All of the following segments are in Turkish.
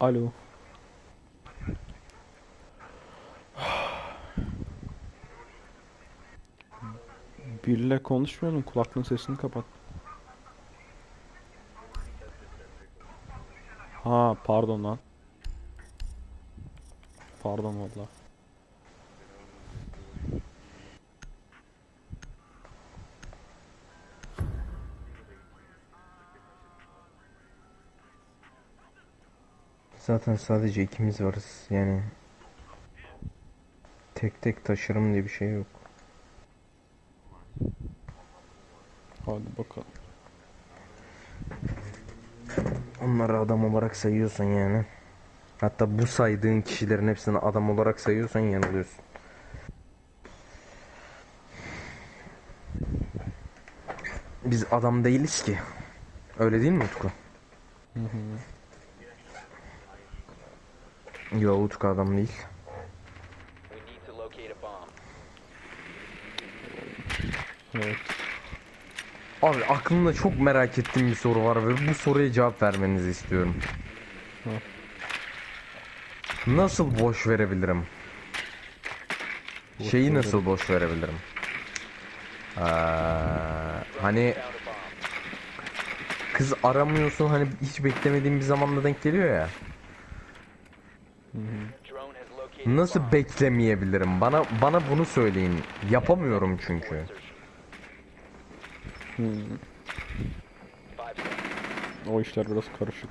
Alo. Biriyle konuşmuyordun. Kulaklığın sesini kapat. Ha pardon lan. Pardon valla. Zaten sadece ikimiz varız yani. Tek tek taşırım diye bir şey yok. Hadi bakalım. Onları adam olarak sayıyorsan yani. Hatta bu saydığın kişilerin hepsini adam olarak sayıyorsan yanılıyorsun. Biz adam değiliz ki. Öyle değil mi Utku? Hı hı. Yo Utku adam değil. Evet. Abi aklımda çok merak ettiğim bir soru var ve bu soruya cevap vermenizi istiyorum. Hı. Nasıl boş verebilirim? Boş Şeyi verebilirim. nasıl boş verebilirim? Ee, hani kız aramıyorsun hani hiç beklemediğin bir zamanda denk geliyor ya. Nasıl beklemeyebilirim? Bana bana bunu söyleyin. Yapamıyorum çünkü. Hmm. O işler biraz karışık.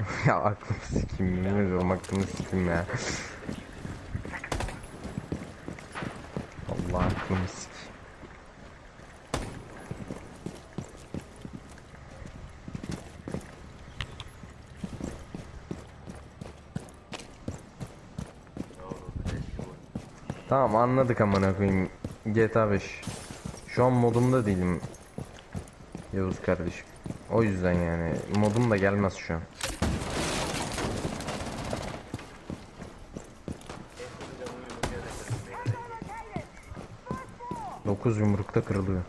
ya aklımı sikeyim yemin ediyorum aklımı sikeyim ya. Allah aklımı sikeyim. Tamam anladık amına koyayım. GTA 5. Şu an modumda değilim. Yavuz kardeşim. O yüzden yani modum da gelmez şu an. Dokuz yumrukta kırılıyor.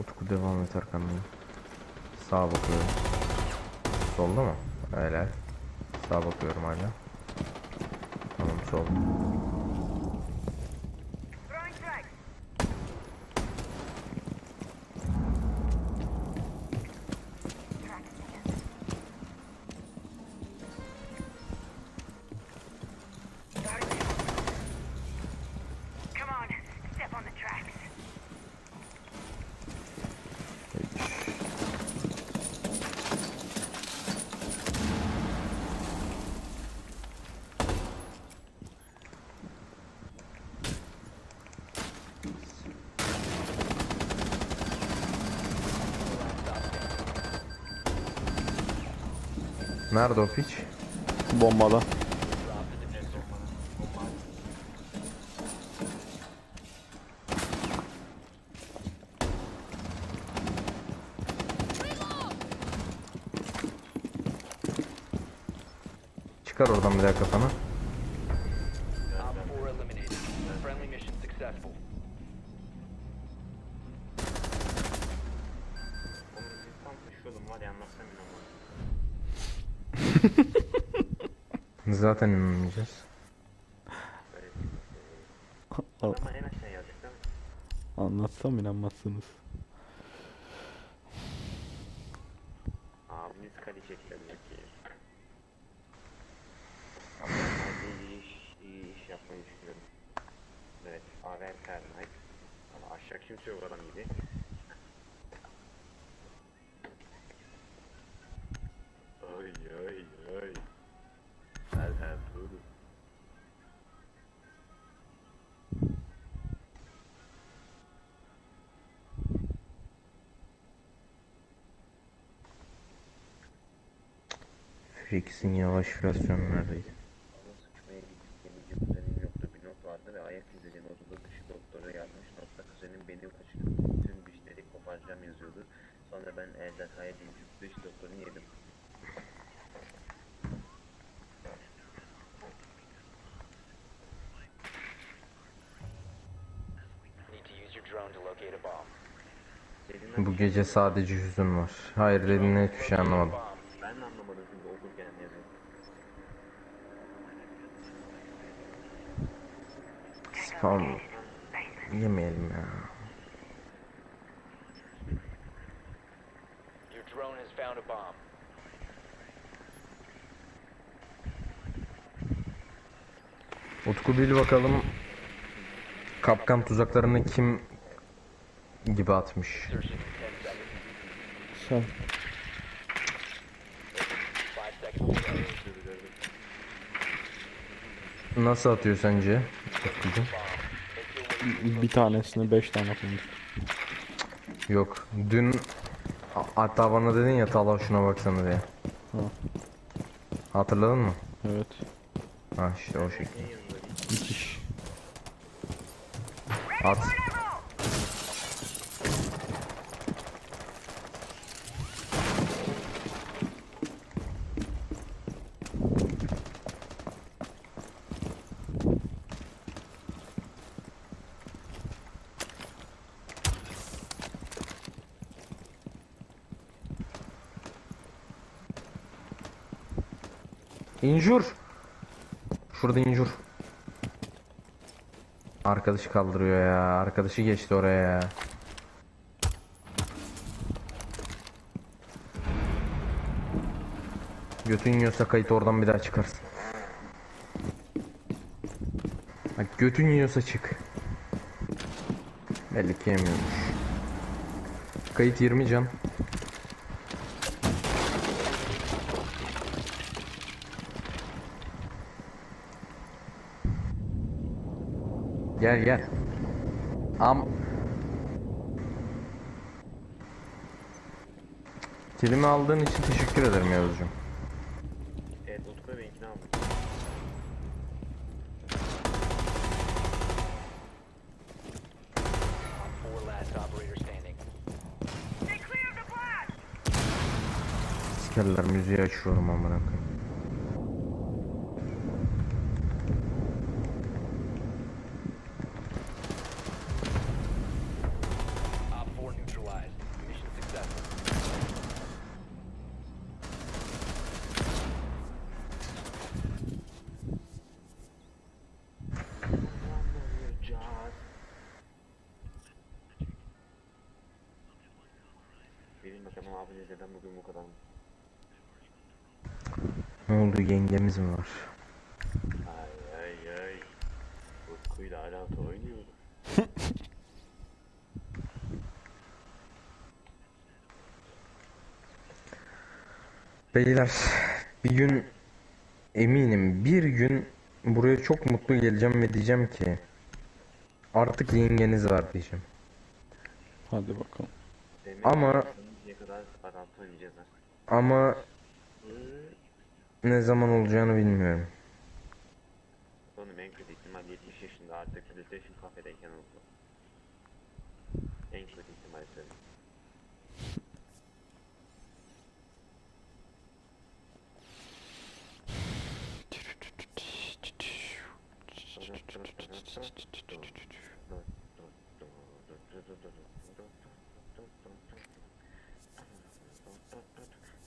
Utku devam et arkamdan. Sağa bakıyorum. Solda mı? Öyle. Sağa bakıyorum hala. Tamam sol. Nerede o piç? Bombada. Çıkar oradan bir daha kafanı. Zaten mi? Anlatsam inanmazsınız. Abimiz kali çekiyor diyor ki. Ama ben iyi iş, iyi iş yapmayı düşünüyorum. Evet, AVR Fahrenheit. Ama aşağı kimse yok adam gibi. Frix'in yavaş? Ama sıçmaya. Gemici kuzenim yoktu. Bir not vardı ve ayak izlediğim odada dışı doktora yazmış. Notta kuzenim beni kaçırıp bütün dişleri koparacağım yazıyordu. Sonra ben ejderhaya dönüşüp dış doktorunu yedim. Bu gece sadece hüzün var. Hayır dediğin hiçbir şey anlamadım. Bomb. Ben de anlamadım şimdi okurken ne yazıyor. Spam yemeyelim ya. Your drone has found a bomb. Utku bil bakalım kapkan tuzaklarını kim gibi atmış. Insertion in 10 seconds. Sen 5 seconds to go. Nasıl atıyor sence? Utkucuğum? Bir tanesine 5 tane atılmış. Yok. Dün hatta bana dedin ya Talha şuna baksana diye. Ha. Hatırladın mı? Evet. Ha işte o şekilde. Müthiş. At. İnjur. Şurada injur. Arkadaşı kaldırıyor ya. Arkadaşı geçti oraya ya. Götün yiyorsa kayıt oradan bir daha çıkarsın. Bak götün yiyorsa çık. Belli ki yemiyormuş. Kayıt 20 can. Gel gel. Am Kelime aldığın için teşekkür ederim Yavuzcuğum. Evet Utku benimkini almış. Four last operator standing. They cleared the blast! Sikerler müziği açıyorum amına koyayım. Op 4 neutralized. Mission successful. Benim bakalım abi neden bugün bu kadar Ne oldu yengemiz mi var? Ay ay ay. Utku'yla alaka oynuyorum. Beyler bir gün eminim bir gün buraya çok mutlu geleceğim ve diyeceğim ki artık yengeniz var diyeceğim. Hadi bakalım. Demek Ama- Ne kadar Valorant oynayacağız ha. Ama ne zaman olacağını bilmiyorum.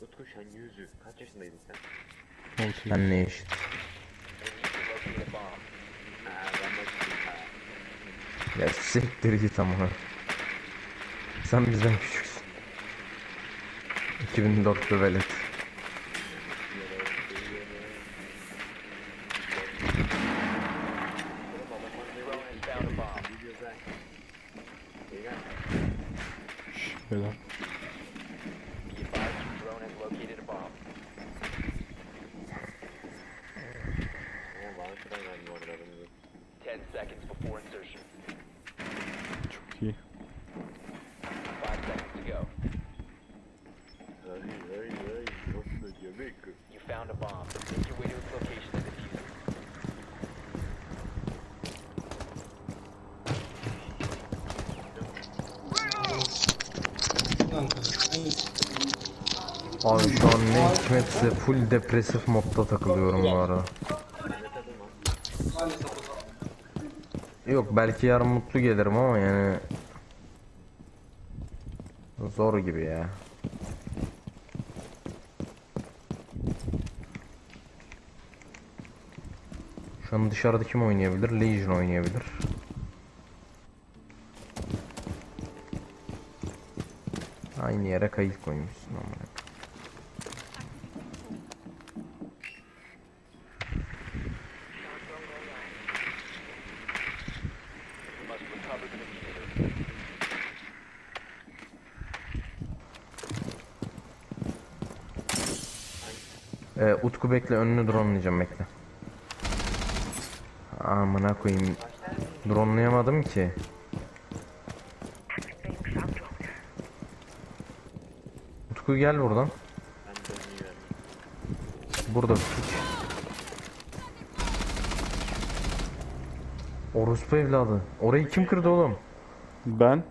Utku sen yüzü. Kaç yaşındaydın sen? 18. Ben ne ha. Ya siktir git amına. Sen bizden küçüksün. 2004'lü velet. Beyler. Abi şu an ne hikmetse full depresif modda takılıyorum bu ara. Yok belki yarın mutlu gelirim ama yani zor gibi ya. Şu an dışarıda kim oynayabilir? Legion oynayabilir. Aynı yere kayıt koymuşsun ama. Ee, Utku bekle önünü dronelayacağım bekle. Amına koyayım. Dronelayamadım ki. Utku gel buradan. Burada piç. Orospu evladı. Orayı kim kırdı oğlum? Ben.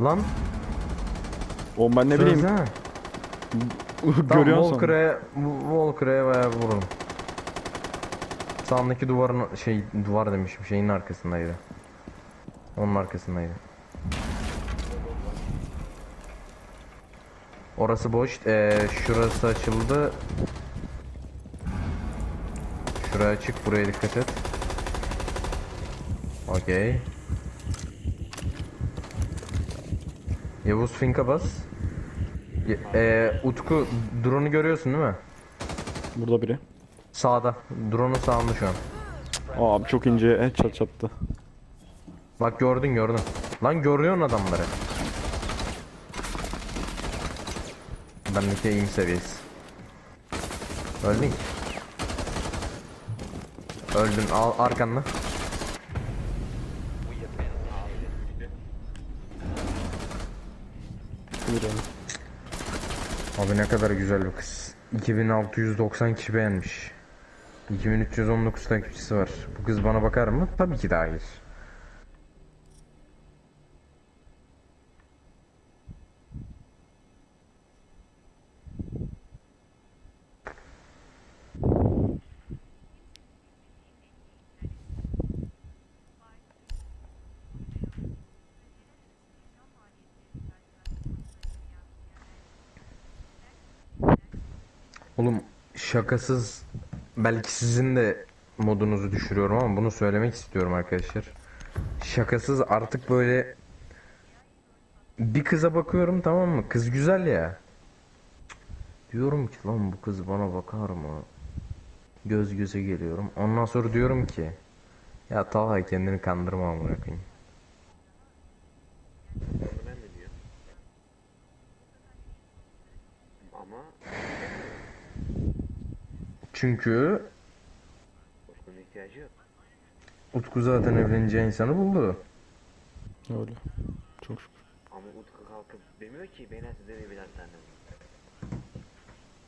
Lan. O ben ne bileyim. söylesene. Tam Görüyorsun sandım. Volker'e Volker'e bayağı vuralım. Sağındaki duvarın şey duvar demişim şeyin arkasındaydı. Onun arkasındaydı. Orası boş. Ee, şurası açıldı. Şuraya açık. Buraya dikkat et. Okey. Yavuz Finka bas. Ee, Utku drone'u görüyorsun değil mi? Burada biri. Sağda. Drone'un sağında şu an. Abi çok ince headshot çattı. Bak gördün gördün. Lan görüyorsun adamları. Bendeki eğim seviyesi. Öldün ki. Öldün. Al arkanda. Abi ne kadar güzel bir kız. 2690 kişi beğenmiş. 2319 takipçisi var. Bu kız bana bakar mı? Tabii ki de hayır. Oğlum şakasız belki sizin de modunuzu düşürüyorum ama bunu söylemek istiyorum arkadaşlar. Şakasız artık böyle bir kıza bakıyorum tamam mı? Kız güzel ya. Diyorum ki lan bu kız bana bakar mı? Göz göze geliyorum. Ondan sonra diyorum ki ya Talha kendini kandırma amına. Onu ben de diyorum. Ama Çünkü Utku'nun ihtiyacı yok. Utku zaten evleneceği insanı buldu. Öyle. Çok şükür. Ama Utku kalkıp demiyor ki ben size birer tane.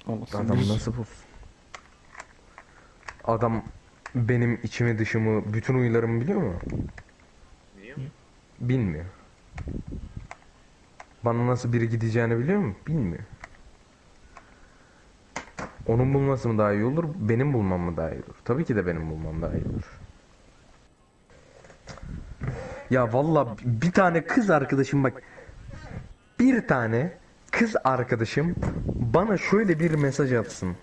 Anlasın. Adam Biz- nasıl bulsun? Adam benim içimi dışımı bütün huylarımı biliyor mu? Biliyor musun? Bilmiyor. Bana nasıl biri gideceğini biliyor mu? Bilmiyor. Onun bulması mı daha iyi olur, benim bulmam mı daha iyi olur? Tabii ki de benim bulmam daha iyi olur. Ya valla bir tane kız arkadaşım bak bir tane kız arkadaşım bana şöyle bir mesaj atsın.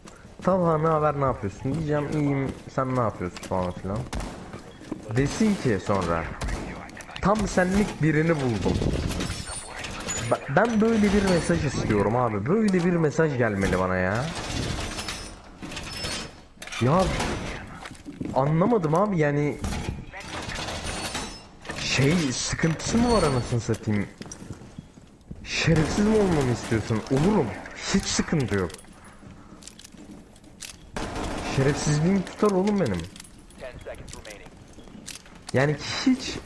Talha ne haber ne yapıyorsun? Diyeceğim iyiyim sen ne yapıyorsun falan filan. Desin ki sonra tam senlik birini buldum. Ben böyle bir mesaj istiyorum abi. Böyle bir mesaj gelmeli bana ya. Ya anlamadım abi yani şey sıkıntısı mı var anasını satayım? Şerefsiz mi olmamı istiyorsun? Olurum. Hiç sıkıntı yok. Şerefsizliğim tutar oğlum benim. 10 seconds remaining. Yani hiç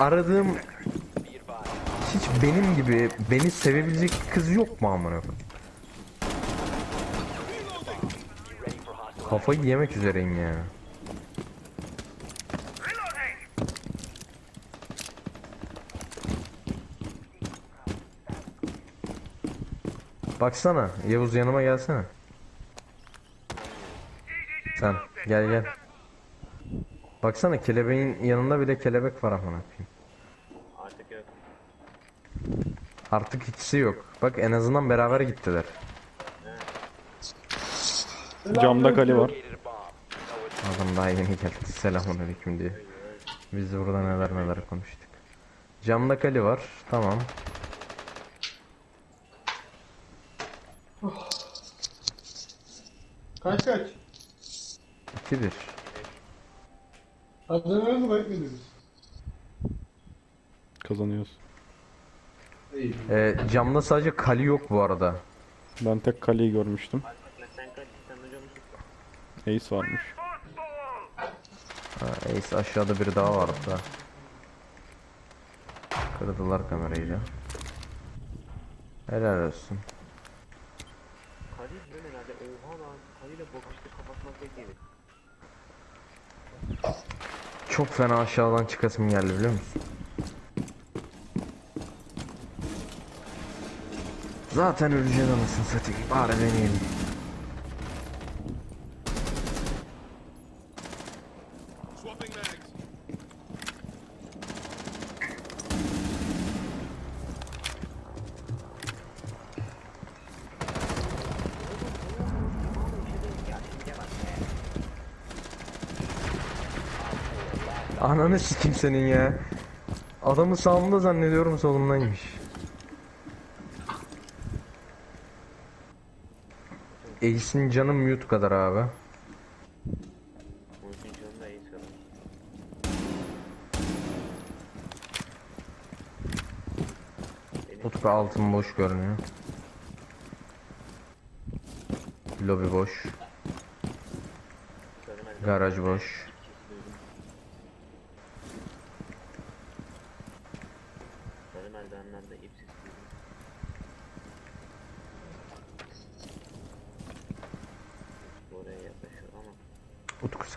aradığım hiç benim gibi beni sevebilecek kız yok mu amına koyayım? Kafayı yemek üzereyim ya. Baksana Yavuz yanıma gelsene. Sen gel gel. Baksana kelebeğin yanında bile kelebek var amına koyayım. Artık ikisi yok. Bak en azından beraber gittiler. Camda kali var. Adam daha yeni geldi. Selamun aleyküm diye. Biz burada neler neler konuştuk. Camda kali var. Tamam. Kaç kaç? 2-1. Kazanıyoruz mu kaybediyoruz? Kazanıyoruz. Ee, camda sadece kali yok bu arada. Ben tek kaleyi görmüştüm. Sen kaç sen hocam mısın? Ace varmış. Ha, Ace aşağıda biri daha vardı da. Kırdılar kamerayı da. Helal olsun. Halil ben herhalde oha lan. Halil'e bakıştı kafasına tek yedi. Çok fena aşağıdan çıkasım geldi biliyor musun? Zaten öleceğiz anasını satayım. Bari deneyelim. Ananı sikim senin ya. Adamı sağımda zannediyorum solumdaymış. Ace'in canı mute kadar abi. Canım. Utku altın boş görünüyor. Lobi boş. Garaj boş.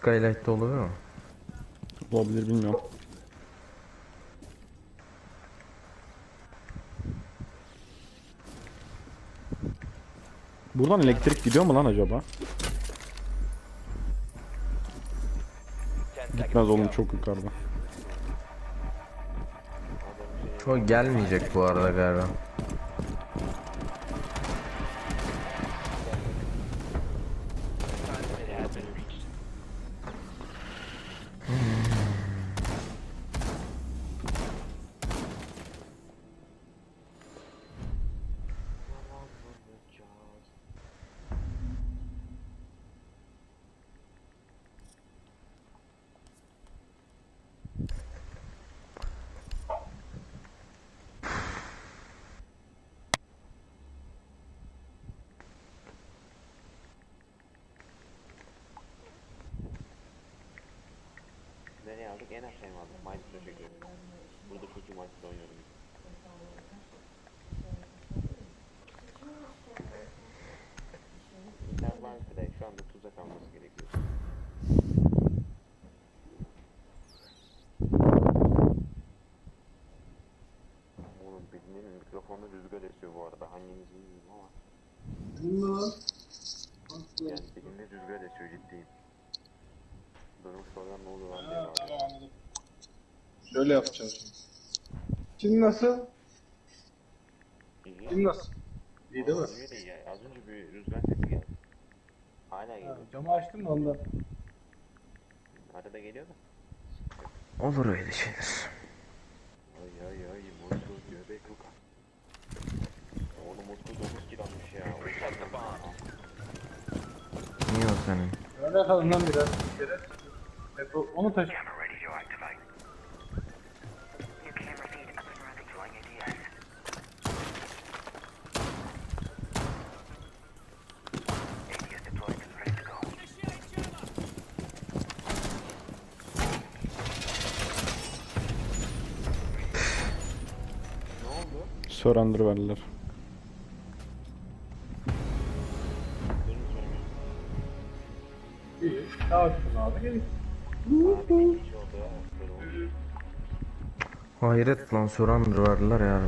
Skylight'ta oluyor mu? Olabilir bilmiyorum. Buradan elektrik gidiyor mu lan acaba? Gitmez oğlum çok yukarıda. Çoğu gelmeyecek bu arada galiba. Aldık? En aşağıya mı aldık? Minecraft'a çekiyorum. Burada çok iyi Minecraft oynuyorum. Sen varsa da şu anda tuzak alması gerekiyor. Oğlum birinin mikrofonu rüzgar esiyor bu arada. Hanginiz bilmiyorum ama. Yani birinde rüzgar esiyor ciddiyim. Durum sonra ne oluyor lan diye bağırıyor. Şöyle yapacağız şimdi. Şimdi nasıl? İyi. Şimdi nasıl? İyi değil mi? Az önce de iyi. Az önce bir rüzgar sesi geldi. Hala geliyor. Camı açtım da ondan. Arada geliyor da. Olur öyle şeyler. Ay ay ay mutsuz göbek luka. Oğlum mutsuz 9 kilo almış ya. The bomb. Niye o senin? Öyle kalın lan biraz. Bir kere. O- onu taşı. Surrender verdiler. İyi. Sağ olsun abi. Gelin. Hayret lan surrender verdiler ya.